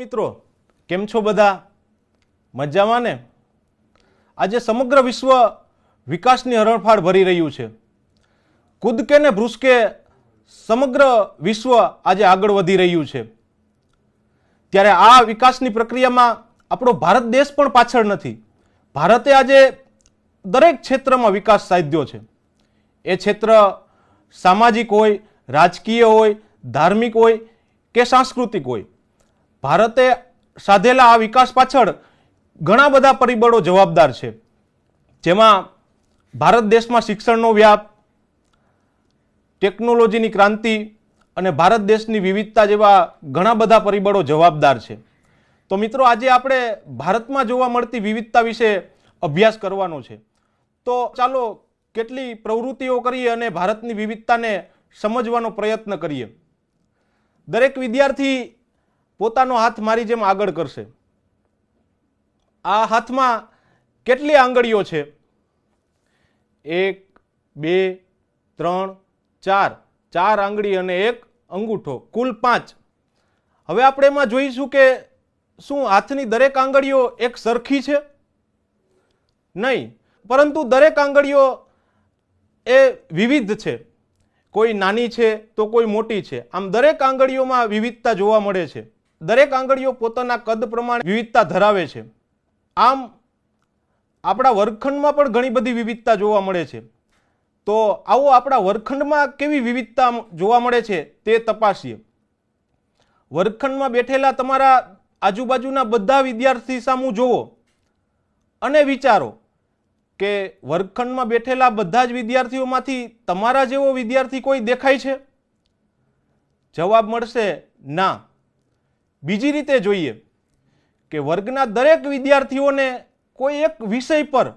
મિત્રો, કેમ છો બધા? મજામાં ને? આજે સમગ્ર વિશ્વ વિકાસની હરણફાળ ભરી રહ્યું છે. કૂદકે ને ભ્રુસકે સમગ્ર વિશ્વ આજે આગળ વધી રહ્યું છે. ત્યારે આ વિકાસની પ્રક્રિયામાં આપણો ભારત દેશ પણ પાછળ નથી. ભારતે આજે દરેક ક્ષેત્રમાં વિકાસ સાધ્યો છે. એ ક્ષેત્ર સામાજિક હોય, રાજકીય હોય, ધાર્મિક હોય કે સાંસ્કૃતિક હોય. ભારતે સાધેલા આ વિકાસ પાછળ ઘણા બધા પરિબળો જવાબદાર છે. જેમાં ભારત દેશમાં શિક્ષણનો વ્યાપ, ટેકનોલોજીની ક્રાંતિ અને ભારત દેશની વિવિધતા જેવા ઘણા બધા પરિબળો જવાબદાર છે. તો મિત્રો, આજે આપણે ભારતમાં જોવા મળતી વિવિધતા વિશે અભ્યાસ કરવાનો છે. તો ચાલો કેટલી પ્રવૃત્તિઓ કરીએ અને ભારતની વિવિધતાને સમજવાનો પ્રયત્ન કરીએ. દરેક વિદ્યાર્થી પોતાનો હાથ મારી જેમ આગળ કરશે. આ હાથમાં કેટલી આંગળીઓ છે? એક, બે, ત્રણ, ચાર. ચાર આંગળી અને એક અંગૂઠો. કુલ પાંચ. હવે આપણે એમાં જોઈશું કે શું હાથની દરેક આંગળીઓ એક સરખી છે? નહીં. પરંતુ દરેક આંગળીઓ એ વિવિધ છે. કોઈ નાની છે તો કોઈ મોટી છે. આમ દરેક આંગળીઓમાં વિવિધતા જોવા મળે છે. દરેક આંગળીઓ પોતાના કદ પ્રમાણે વિવિધતા ધરાવે છે. આમ, આપણા વર્ગખંડમાં પણ ઘણી બધી વિવિધતા જોવા મળે છે. તો આવો આપણા વર્ગખંડમાં કેવી વિવિધતા જોવા મળે છે તે તપાસીએ. વર્ગખંડમાં બેઠેલા તમારા આજુબાજુના બધા વિદ્યાર્થી સામું જોવો અને વિચારો કે વર્ગખંડમાં બેઠેલા બધા જ વિદ્યાર્થીઓમાંથી તમારા જેવો વિદ્યાર્થી કોઈ દેખાય છે? જવાબ મળશે, ના. બીજી રીતે જોઈએ કે વર્ગના દરેક વિદ્યાર્થીઓને કોઈ એક વિષય પર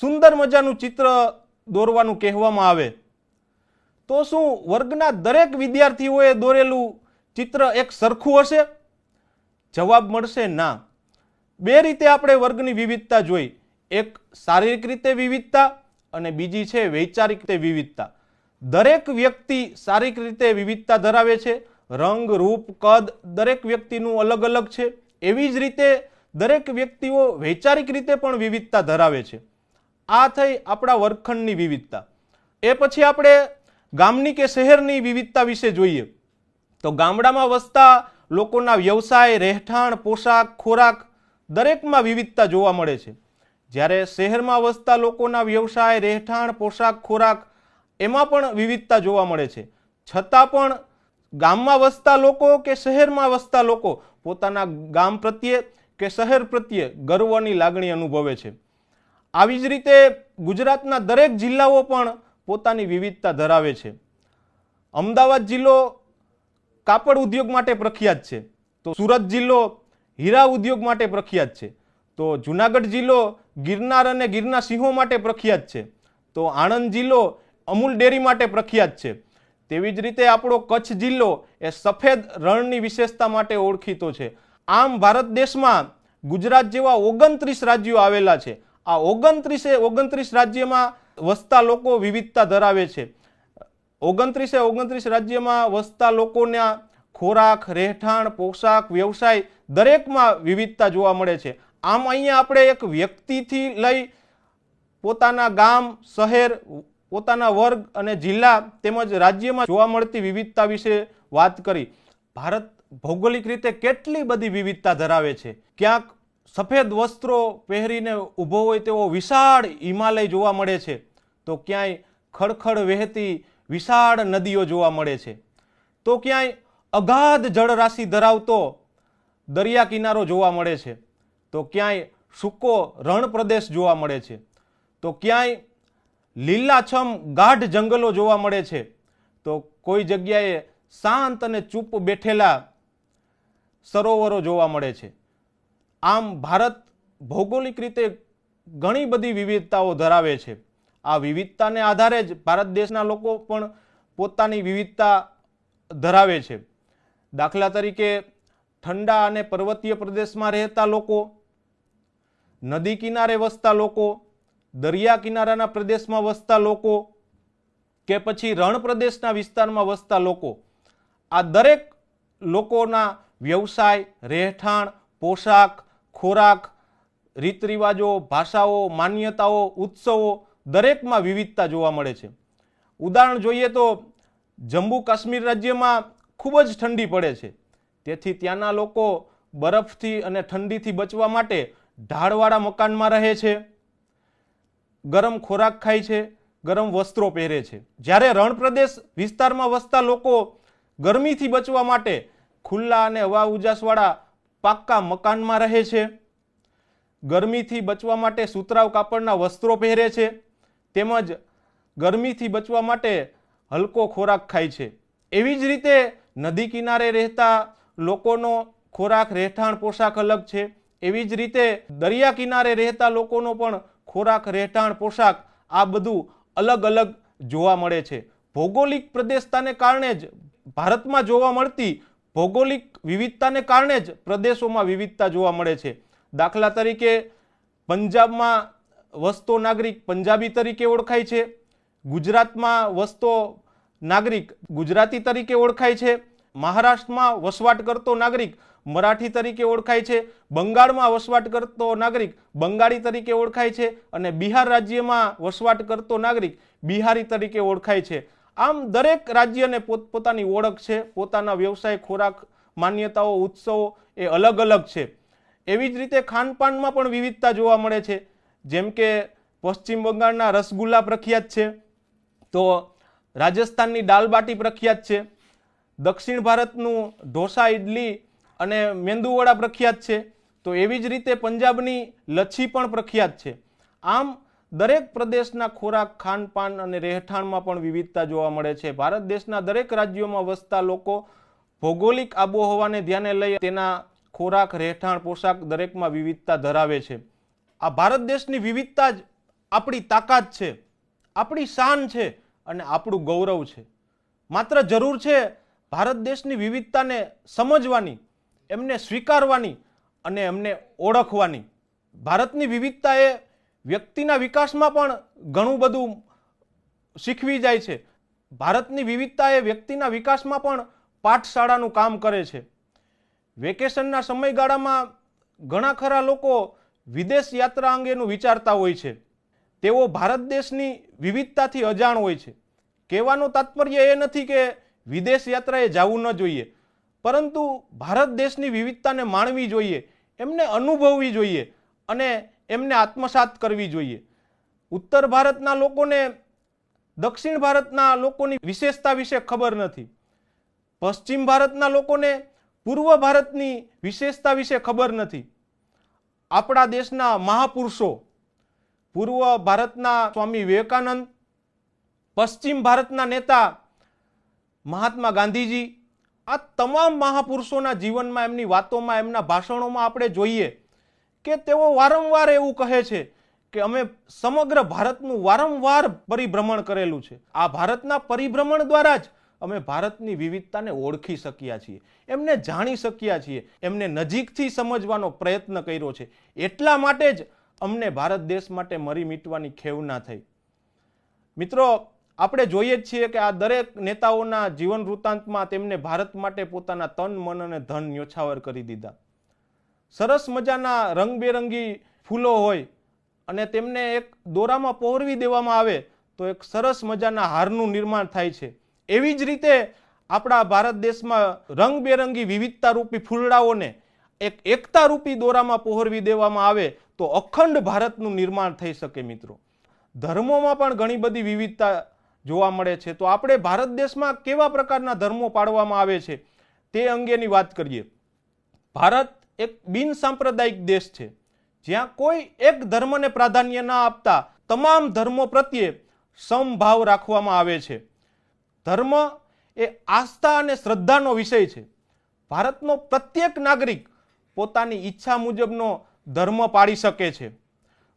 સુંદર મજાનું ચિત્ર દોરવાનું કહેવામાં આવે, તો શું વર્ગના દરેક વિદ્યાર્થીઓએ દોરેલું ચિત્ર એક સરખું હશે? જવાબ મળશે ના. બે રીતે આપણે વર્ગની વિવિધતા જોઈ. એક શારીરિક રીતે વિવિધતા અને બીજી છે વૈચારિક રીતે વિવિધતા. દરેક વ્યક્તિ શારીરિક રીતે વિવિધતા ધરાવે છે. રંગ, રૂપ, કદ દરેક વ્યક્તિનું અલગ અલગ છે. એવી જ રીતે દરેક વ્યક્તિઓ વૈચારિક રીતે પણ વિવિધતા ધરાવે છે. આ થઈ આપણા વર્ગખંડની વિવિધતા. એ પછી આપણે ગામની કે શહેરની વિવિધતા વિશે જોઈએ. તો ગામડામાં વસતા લોકોના વ્યવસાય, રહેઠાણ, પોશાક, ખોરાક દરેકમાં વિવિધતા જોવા મળે છે. જ્યારે શહેરમાં વસતા લોકોના વ્યવસાય, રહેઠાણ, પોશાક, ખોરાક એમાં પણ વિવિધતા જોવા મળે છે. છતાં પણ ગામમાં વસતા લોકો કે શહેરમાં વસતા લોકો પોતાના ગામ પ્રત્યે કે શહેર પ્રત્યે ગર્વની લાગણી અનુભવે છે. આવી જ રીતે ગુજરાતના દરેક જિલ્લાઓ પણ પોતાની વિવિધતા ધરાવે છે. અમદાવાદ જિલ્લો કાપડ ઉદ્યોગ માટે પ્રખ્યાત છે. તો સુરત જિલ્લો હીરા ઉદ્યોગ માટે પ્રખ્યાત છે. તો જુનાગઢ જિલ્લો ગિરનાર અને ગિરના સિંહો માટે પ્રખ્યાત છે. તો આણંદ જિલ્લો અમૂલ ડેરી માટે પ્રખ્યાત છે. તેવી જ રીતે આપણો કચ્છ જિલ્લો એ સફેદ રણની વિશેષતા માટે ઓળખીતો છે. આમ ભારત દેશમાં ગુજરાત જેવા ઓગણત્રીસ રાજ્યો આવેલા છે. આ ઓગણત્રીસે ઓગણત્રીસ રાજ્યમાં વસતા લોકો વિવિધતા ધરાવે છે. ઓગણત્રીસે ઓગણત્રીસ રાજ્યમાં વસતા લોકોના ખોરાક, રહેઠાણ, પોશાક, વ્યવસાય દરેકમાં વિવિધતા જોવા મળે છે. આમ અહીંયા આપણે એક વ્યક્તિથી લઈ પોતાના ગામ, શહેર પોતાના વર્ગ અને જિલ્લા તેમજ રાજ્યમાં જોવા મળતી વિવિધતા વિશે વાત કરી. ભારત ભૌગોલિક રીતે કેટલી બધી વિવિધતા ધરાવે છે? ક્યાંક સફેદ વસ્ત્રો પહેરીને ઊભો હોય તેવો વિશાળ હિમાલય જોવા મળે છે. તો ક્યાંય ખડખડ વહેતી વિશાળ નદીઓ જોવા મળે છે. તો ક્યાંય અગાધ જળરાશિ ધરાવતો દરિયા કિનારો જોવા મળે છે. તો ક્યાંય સૂકો રણ પ્રદેશ જોવા મળે છે. તો ક્યાંય લીલાછમ ગાઢ જંગલો જોવા મળે છે. તો કોઈ જગ્યાએ શાંત અને ચૂપ બેઠેલા સરોવરો જોવા મળે છે. આમ ભારત ભૌગોલિક રીતે ઘણી બધી વિવિધતાઓ ધરાવે છે. આ વિવિધતાને આધારે જ ભારત દેશના લોકો પણ પોતાની વિવિધતા ધરાવે છે. દાખલા તરીકે, ઠંડા અને પર્વતીય પ્રદેશમાં રહેતા લોકો, નદી કિનારે વસતા લોકો દરિયા કિનારાના પ્રદેશમાં વસતા લોકો કે પછી રણ પ્રદેશના વિસ્તારમાં વસતા લોકો, આ દરેક લોકોના વ્યવસાય, રહેઠાણ, પોશાક, ખોરાક રીત રિવાજો ભાષાઓ, માન્યતાઓ, ઉત્સવો દરેકમાં વિવિધતા જોવા મળે છે. ઉદાહરણ જોઈએ તો જમ્મુ કાશ્મીર રાજ્યમાં ખૂબ જ ઠંડી પડે છે. તેથી ત્યાંના લોકો બરફથી અને ઠંડીથી બચવા માટે ઢાળવાળા મકાનમાં રહે છે. ગરમ ખોરાક ખાય છે, ગરમ વસ્ત્રો પહેરે છે. જ્યારે રણપ્રદેશ વિસ્તારમાં વસતા લોકો ગરમીથી બચવા માટે ખુલ્લા અને હવા ઉજાસવાળા પાક્કા મકાનમાં રહે છે. ગરમીથી બચવા માટે સુતરાવ કાપડના વસ્ત્રો પહેરે છે. તેમજ ગરમીથી બચવા માટે હલકો ખોરાક ખાય છે. એવી જ રીતે નદી કિનારે રહેતા લોકોનો ખોરાક રહેઠાણ પોશાક અલગ છે. એવી જ રીતે દરિયા કિનારે રહેતા લોકોનો પણ ખોરાક, રહેઠાણ, પોશાક આ બધું અલગ અલગ જોવા મળે છે. ભૌગોલિક પ્રદેશતાને કારણે જ ભારતમાં જોવા મળતી ભૌગોલિક વિવિધતાને કારણે જ પ્રદેશોમાં વિવિધતા જોવા મળે છે. દાખલા તરીકે પંજાબમાં વસતો નાગરિક પંજાબી તરીકે ઓળખાય છે. ગુજરાતમાં વસતો નાગરિક ગુજરાતી તરીકે ઓળખાય છે. મહારાષ્ટ્રમાં વસવાટ કરતો નાગરિક મરાઠી તરીકે ઓળખાય છે, બંગાળમાં વસવાટ કરતો નાગરિક બંગાળી તરીકે ઓળખાય છે અને બિહાર રાજ્યમાં વસવાટ કરતો નાગરિક બિહારી તરીકે ઓળખાય છે. આમ દરેક રાજ્યને પોતપોતાની ઓળખ છે, પોતાના વ્યવસાય, ખોરાક, માન્યતાઓ, ઉત્સવો એ અલગ અલગ છે. એવી જ રીતે ખાનપાનમાં પણ વિવિધતા જોવા મળે છે. જેમ કે પશ્ચિમ બંગાળના રસગુલ્લા પ્રખ્યાત છે, તો રાજસ્થાનની દાલબાટી પ્રખ્યાત છે દક્ષિણ ભારતનું ઢોસા ઇડલી અને મેંદુવડા પ્રખ્યાત છે. તો એવી જ રીતે પંજાબની લચ્છી પણ પ્રખ્યાત છે. આમ, દરેક પ્રદેશના ખોરાક, ખાનપાન અને રહેઠાણમાં પણ વિવિધતા જોવા મળે છે. ભારત દેશના દરેક રાજ્યોમાં વસતા લોકો ભૌગોલિક આબોહવાને ધ્યાને લઈ તેના ખોરાક, રહેઠાણ, પોશાક દરેકમાં વિવિધતા ધરાવે છે. આ ભારત દેશની વિવિધતા જ આપણી તાકાત છે. આપણી શાન છે અને આપણું ગૌરવ છે. માત્ર જરૂર છે ભારત દેશની વિવિધતાને સમજવાની, એમને સ્વીકારવાની અને એમને ઓળખવાની. ભારતની વિવિધતા એ વ્યક્તિના વિકાસમાં પણ ઘણું બધું શીખવી જાય છે. ભારતની વિવિધતા એ વ્યક્તિના વિકાસમાં પણ પાઠશાળાનું કામ કરે છે. વેકેશનના સમયગાળામાં ઘણા ખરા લોકો વિદેશ યાત્રા અંગેનું વિચારતા હોય છે. તેઓ ભારત દેશની વિવિધતાથી અજાણ હોય છે. કહેવાનું તાત્પર્ય એ નથી કે વિદેશ યાત્રાએ જવું ન જોઈએ. પરંતુ ભારત દેશની વિવિધતાને માણવી જોઈએ, એમને અનુભવવી જોઈએ અને એમને આત્મસાત કરવી જોઈએ. ઉત્તર ભારતના લોકોને દક્ષિણ ભારતના લોકોની વિશેષતા વિશે ખબર નથી. પશ્ચિમ ભારતના લોકોને પૂર્વ ભારતની વિશેષતા વિશે ખબર નથી. આપણા દેશના મહાપુરુષો, પૂર્વ ભારતના સ્વામી વિવેકાનંદ, પશ્ચિમ ભારતના નેતા મહાત્મા ગાંધીજી, આ તમામ મહાપુરુષોના જીવનમાં એમની વાતોમાં, એમના ભાષણોમાં આપણે જોઈએ કે તેઓ વારંવાર એવું કહે છે કે અમે સમગ્ર ભારતનું વારંવાર પરિભ્રમણ કરેલું છે. આ ભારતના પરિભ્રમણ દ્વારા જ અમે ભારતની વિવિધતાને ઓળખી શક્યા છીએ. એમને જાણી શક્યા છીએ. એમને નજીકથી સમજવાનો પ્રયત્ન કર્યો છે. એટલા માટે જ અમને ભારત દેશ માટે મરી મીટવાની ખેવ ના થઈ. મિત્રો આપણે જોઈએ જ છીએ કે આ દરેક નેતાઓના જીવન વૃત્તાંતમાં તેમને ભારત માટે પોતાના તન, મન અને ધન ન્યોછાવર કરી દીધા. સરસ મજાના રંગબેરંગી ફૂલો હોય અને તેમને એક દોરામાં પહોરવી દેવામાં આવે તો એક સરસ મજાના હારનું નિર્માણ થાય છે. એવી જ રીતે આપણા ભારત દેશમાં રંગબેરંગી વિવિધતા રૂપી ફૂલડાઓને એક એકતા રૂપી દોરામાં પહોરવી દેવામાં આવે તો અખંડ ભારતનું નિર્માણ થઈ શકે મિત્રો. ધર્મોમાં પણ ઘણી બધી વિવિધતા જોવા મળે છે. તો આપણે ભારત દેશમાં કેવા પ્રકારના ધર્મો પાડવામાં આવે છે તે અંગેની વાત કરીએ. ભારત એક બિન સાંપ્રદાયિક દેશ છે. જ્યાં કોઈ એક ધર્મને પ્રાધાન્ય ન આપતા તમામ ધર્મો પ્રત્યે સમભાવ રાખવામાં આવે છે. ધર્મ એ આસ્થા અને શ્રદ્ધાનો વિષય છે. ભારતનો પ્રત્યેક નાગરિક પોતાની ઈચ્છા મુજબનો ધર્મ પાળી શકે છે.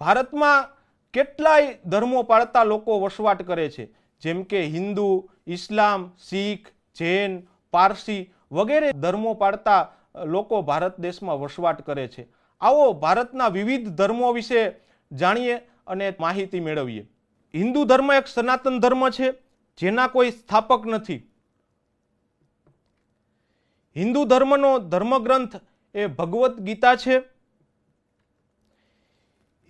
ભારતમાં કેટલાય ધર્મો પાળતા લોકો વસવાટ કરે છે. જેમ કે હિન્દુ, ઇસ્લામ, શીખ, જૈન, પારસી વગેરે ધર્મો પાળતા લોકો ભારત દેશમાં વસવાટ કરે છે. આવો ભારતના વિવિધ ધર્મો વિશે જાણીએ અને માહિતી મેળવીએ. હિન્દુ ધર્મ એક સનાતન ધર્મ છે, જેના કોઈ સ્થાપક નથી. હિન્દુ ધર્મનો ધર્મગ્રંથ એ ભગવદ્ ગીતા છે.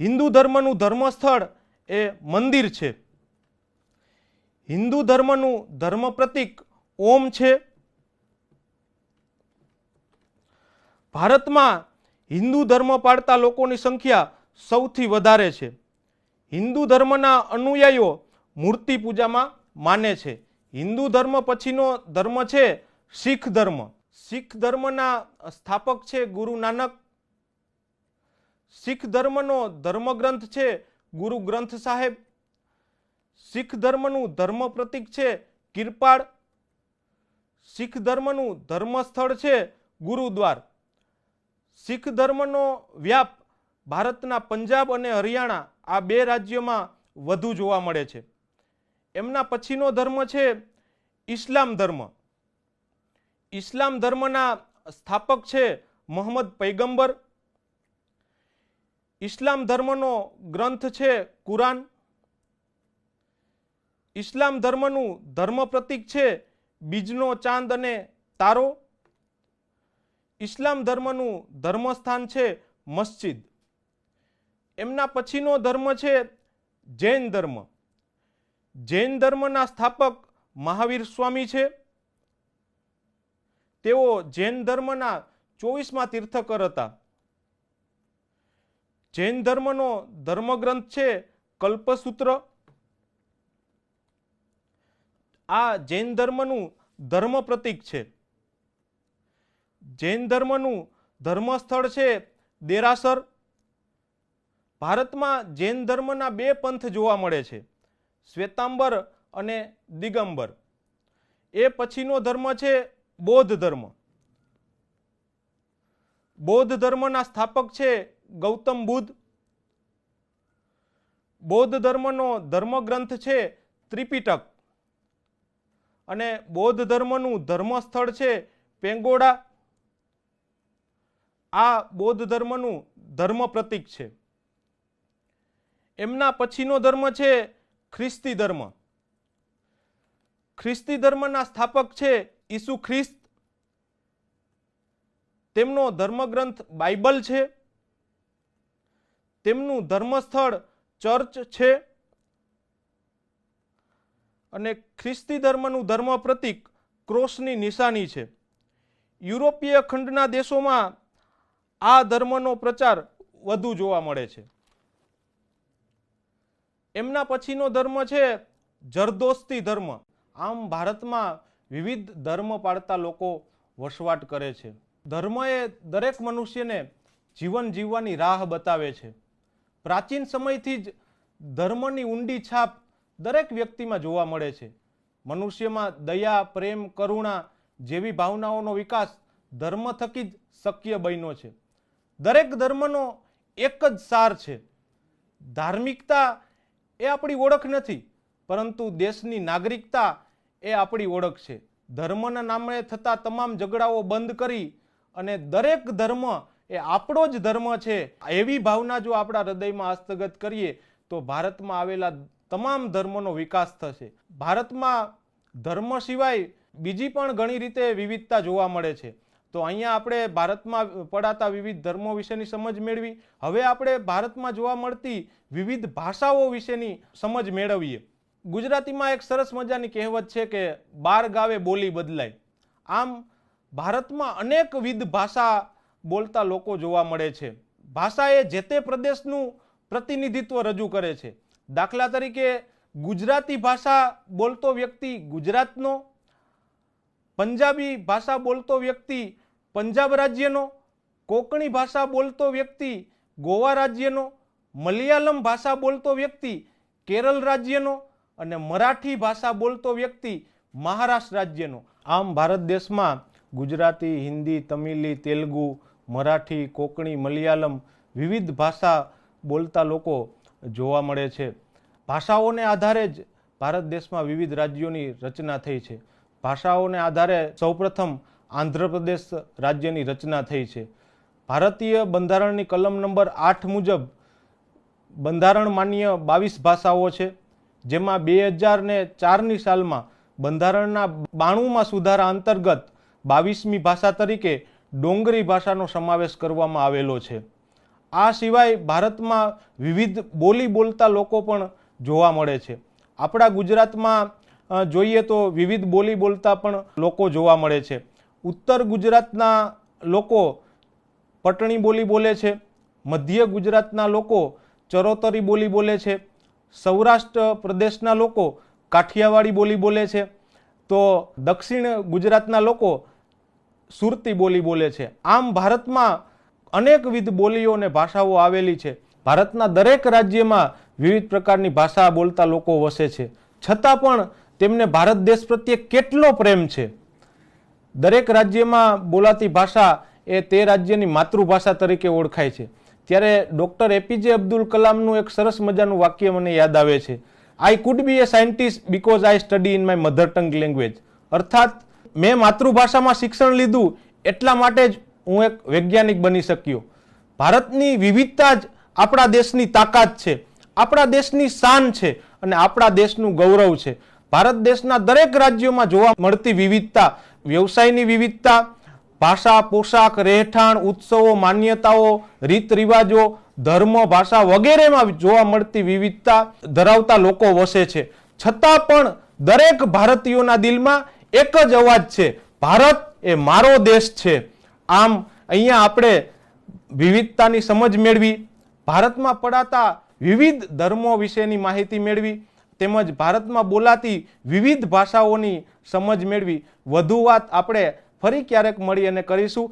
હિન્દુ ધર્મનું ધર્મસ્થળ એ મંદિર છે. હિન્દુ ધર્મનું ધર્મ પ્રતીક ઓમ છે. ભારતમાં હિન્દુ ધર્મ પાળતા લોકોની સંખ્યા સૌથી વધારે છે. હિન્દુ ધર્મના અનુયાયીઓ મૂર્તિ પૂજામાં માને છે. હિન્દુ ધર્મ પછીનો ધર્મ છે શીખ ધર્મ. શીખ ધર્મના સ્થાપક છે ગુરુ નાનક. શીખ ધર્મનો ધર્મગ્રંથ છે ગુરુ ગ્રંથ સાહેબ. શીખ ધર્મનું ધર્મ પ્રતીક છે કિરપાળ શીખ ધર્મનું ધર્મસ્થળ છે, ગુરુદ્વાર. શીખ ધર્મનો વ્યાપ ભારતના પંજાબ અને હરિયાણા, આ બે રાજ્યોમાં વધુ જોવા મળે છે. એમના પછીનો ધર્મ છે, ઇસ્લામ ધર્મ. ઇસ્લામ ધર્મના સ્થાપક છે, મોહમ્મદ પૈગંબર. ઇસ્લામ ધર્મનો ગ્રંથ છે, કુરાન. ઇસ્લામ ધર્મનું ધર્મ પ્રતીક છે, બીજનો ચાંદ અને તારો. ઇસ્લામ ધર્મનું ધર્મસ્થાન છે, મસ્જિદ. એમના પછીનો ધર્મ છે, જૈન ધર્મ. જૈન ધર્મના સ્થાપક મહાવીર સ્વામી છે. તેઓ જૈન ધર્મના ચોવીસમાં તીર્થકર હતા. જૈન ધર્મનો ધર્મગ્રંથ છે, કલ્પસૂત્ર. આ જૈન ધર્મનું ધર્મ પ્રતીક છે. જૈન ધર્મનું ધર્મસ્થળ છે દેરાસર. ભારતમાં જૈન ધર્મના બે પંથ જોવા મળે છે, શ્વેતાંબર અને દિગંબર. એ પછીનો ધર્મ છે બૌદ્ધ ધર્મ. બૌદ્ધ ધર્મના સ્થાપક છે ગૌતમ બુદ્ધ. બૌદ્ધ ધર્મનો ધર્મગ્રંથ છે ત્રિપિટક. અને બૌદ્ધ ધર્મનું ધર્મસ્થળ છે પેંગોડા. આ બૌદ્ધ ધર્મનું ધર્મ પ્રતીક છે. એમના પછીનો ધર્મ છે ખ્રિસ્તી ધર્મ. ખ્રિસ્તી ધર્મના સ્થાપક છે ઈસુ ખ્રિસ્ત. તેમનો ધર્મગ્રંથ બાઇબલ છે. તેમનું ધર્મસ્થળ ચર્ચ છે. અને ખ્રિસ્તી ધર્મનું ધર્મ પ્રતીક ક્રોસની નિશાની છે. યુરોપીય ખંડના દેશોમાં આ ધર્મનો પ્રચાર વધુ જોવા મળે છે. એમના પછીનો ધર્મ છે જરદોસ્તી ધર્મ. આમ ભારતમાં વિવિધ ધર્મ પાળતા લોકો વસવાટ કરે છે. ધર્મ એ દરેક મનુષ્યને જીવન જીવવાની રાહ બતાવે છે. પ્રાચીન સમયથી જ ધર્મની ઊંડી છાપ દરેક વ્યક્તિમાં જોવા મળે છે. મનુષ્યમાં દયા, પ્રેમ, કરુણા જેવી ભાવનાઓનો વિકાસ ધર્મ થકી જ શક્ય બન્યો છે. દરેક ધર્મનો એક જ સાર છે. ધાર્મિકતા એ આપણી ઓળખ નથી, પરંતુ દેશની નાગરિકતા એ આપણી ઓળખ છે. ધર્મના નામે થતા તમામ ઝઘડાઓ બંધ કરી અને દરેક ધર્મ એ આપણો જ ધર્મ છે. એવી ભાવના જો આપણા હૃદયમાં હસ્તગત કરીએ, તો ભારતમાં આવેલા તમામ ધર્મોનો વિકાસ થશે. ભારતમાં ધર્મ સિવાય બીજી પણ ઘણી રીતે વિવિધતા જોવા મળે છે. તો અહીંયા આપણે ભારતમાં પડાતા વિવિધ ધર્મો વિશેની સમજ મેળવી. હવે આપણે ભારતમાં જોવા મળતી વિવિધ ભાષાઓ વિશેની સમજ મેળવીએ. ગુજરાતીમાં એક સરસ મજાની કહેવત છે કે, બાર ગાવે બોલી બદલાય. આમ ભારતમાં અનેકવિધ ભાષા બોલતા લોકો જોવા મળે છે. ભાષા એ જે તે પ્રદેશનું પ્રતિનિધિત્વ રજૂ કરે છે. દાખલા તરીકે ગુજરાતી ભાષા બોલતો વ્યક્તિ ગુજરાતનો, પંજાબી ભાષા બોલતો વ્યક્તિ પંજાબ રાજ્યનો, કોકણી ભાષા બોલતો વ્યક્તિ ગોવા રાજ્યનો, મલયાલમ ભાષા બોલતો વ્યક્તિ કેરળ રાજ્યનો અને મરાઠી ભાષા બોલતો વ્યક્તિ મહારાષ્ટ્ર રાજ્યનો. આમ ભારત દેશમાં ગુજરાતી, હિન્દી, તમિલી, તેલુગુ, મરાઠી, કોકણી, મલયાલમ વિવિધ ભાષા બોલતા લોકો જોવા મળે છે. ભાષાઓને આધારે જ ભારત દેશમાં વિવિધ રાજ્યોની રચના થઈ છે. ભાષાઓને આધારે સૌપ્રથમ આંધ્રપ્રદેશ રાજ્યની રચના થઈ છે. ભારતીય બંધારણની કલમ નંબર આઠ મુજબ બંધારણ માન્ય બાવીસ ભાષાઓ છે, જેમાં બે હજાર ને ચારની સાલમાં બંધારણના બાણુંમાં સુધારા અંતર્ગત બાવીસમી ભાષા તરીકે ડોંગરી ભાષાનો સમાવેશ કરવામાં આવેલો છે. આ સિવાય ભારતમાં વિવિધ બોલી બોલતા લોકો પણ જોવા મળે છે. આપણા ગુજરાતમાં જોઈએ તો વિવિધ બોલી બોલતા પણ લોકો જોવા મળે છે. ઉત્તર ગુજરાતના લોકો પટણી બોલી બોલે છે. મધ્ય ગુજરાતના લોકો ચરોતરી બોલી બોલે છે. સૌરાષ્ટ્ર પ્રદેશના લોકો કાઠિયાવાડી બોલી બોલે છે. તો દક્ષિણ ગુજરાતના લોકો સુરતી બોલી બોલે છે. આમ ભારતમાં અનેકવિધ બોલીઓ અને ભાષાઓ આવેલી છે. ભારતના દરેક રાજ્યમાં વિવિધ પ્રકારની ભાષા બોલતા લોકો વસે છે. છતાં પણ તેમને ભારત દેશ પ્રત્યે કેટલો પ્રેમ છે? દરેક રાજ્યમાં બોલાતી ભાષા એ તે રાજ્યની માતૃભાષા તરીકે ઓળખાય છે. ત્યારે ડૉક્ટર એપીજે અબ્દુલ કલામનું એક સરસ મજાનું વાક્ય મને યાદ આવે છે. I could be a scientist because I study in my mother tongue language અર્થાત, મેં માતૃભાષામાં શિક્ષણ લીધું એટલા માટે જ હું એક વૈજ્ઞાનિક બની શક્યો. ભારતની વિવિધતા જ આપણા દેશની તાકાત છે. આપણા દેશની શાન છે અને આપણા દેશનું ગૌરવ છે. ભારત દેશના દરેક રાજ્યોમાં જોવા મળતી વિવિધતા, વ્યવસાયની વિવિધતા, ભાષા, પોશાક, રહેઠાણ, ઉત્સવો, માન્યતાઓ રીત રિવાજો ધર્મ, ભાષા વગેરેમાં જોવા મળતી વિવિધતા ધરાવતા લોકો વસે છે. છતાં પણ દરેક ભારતીયોના દિલમાં એક જ અવાજ છે. ભારત એ મારો દેશ છે. આમ અહીંયા આપણે વિવિધતાની સમજ મેળવી, ભારતમાં પડાતા વિવિધ ધર્મો વિશેની માહિતી મેળવી, તેમજ ભારતમાં બોલાતી વિવિધ ભાષાઓની સમજ મેળવી. વધુ વાત આપણે ફરી ક્યારેક મળી અને કરીશું.